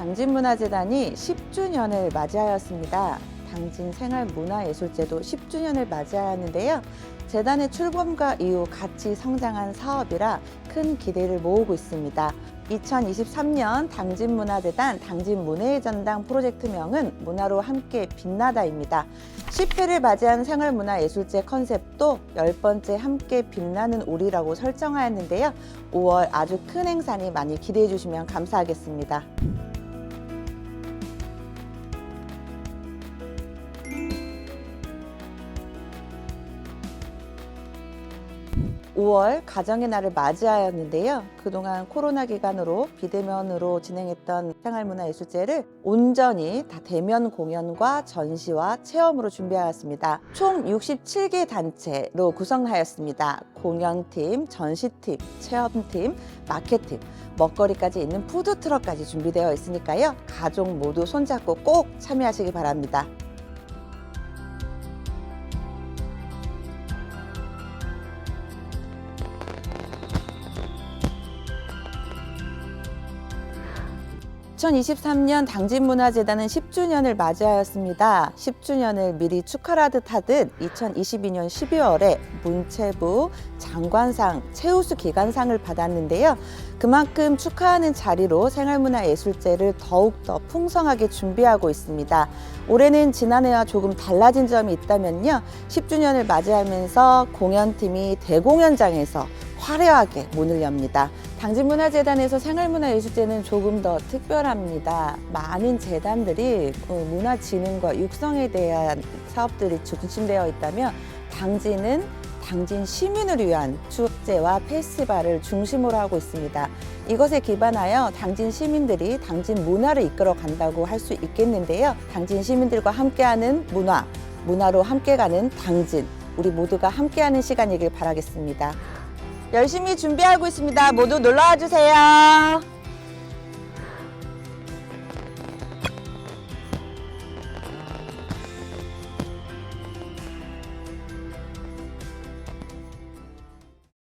당진문화재단이 10주년을 맞이하였습니다. 당진 생활문화예술제도 10주년을 맞이하였는데요. 재단의 출범과 이후 같이 성장한 사업이라 큰 기대를 모으고 있습니다. 2023년 당진문화재단 당진문화의 전당 프로젝트명은 문화로 함께 빛나다입니다. 10회를 맞이한 생활문화예술제 컨셉도 10번째 함께 빛나는 우리라고 설정하였는데요. 5월 아주 큰 행사니 많이 기대해 주시면 감사하겠습니다. 5월 가정의 날을 맞이하였는데요. 그동안 코로나 기간으로 비대면으로 진행했던 생활문화예술제를 온전히 다 대면 공연과 전시와 체험으로 준비하였습니다. 총 67개 단체로 구성하였습니다. 공연팀, 전시팀, 체험팀, 마케팅, 먹거리까지 있는 푸드트럭까지 준비되어 있으니까요. 가족 모두 손잡고 꼭 참여하시기 바랍니다. (2023년) 당진문화재단은 (10주년을) 맞이하였습니다. (10주년을) 미리 축하하듯 하듯 (2022년) (12월에) 문체부 장관상 최우수 기관상을 받았는데요. 그만큼 축하하는 자리로 생활문화예술제를 더욱더 풍성하게 준비하고 있습니다. 올해는 지난해와 조금 달라진 점이 있다면요. (10주년을) 맞이하면서 공연팀이 대공연장에서 화려하게 문을 엽니다. 당진문화재단에서 생활문화예술제는 조금 더 특별합니다. 많은 재단들이 어, 문화진흥과 육성에 대한 사업들이 중심되어 있다면 당진은 당진 시민을 위한 축제와 페스티벌을 중심으로 하고 있습니다. 이것에 기반하여 당진 시민들이 당진 문화를 이끌어 간다고 할 수 있겠는데요. 당진 시민들과 함께하는 문화, 문화로 함께 가는 당진, 우리 모두가 함께하는 시간이길 바라겠습니다. 열심히 준비하고 있습니다. 모두 놀러와 주세요.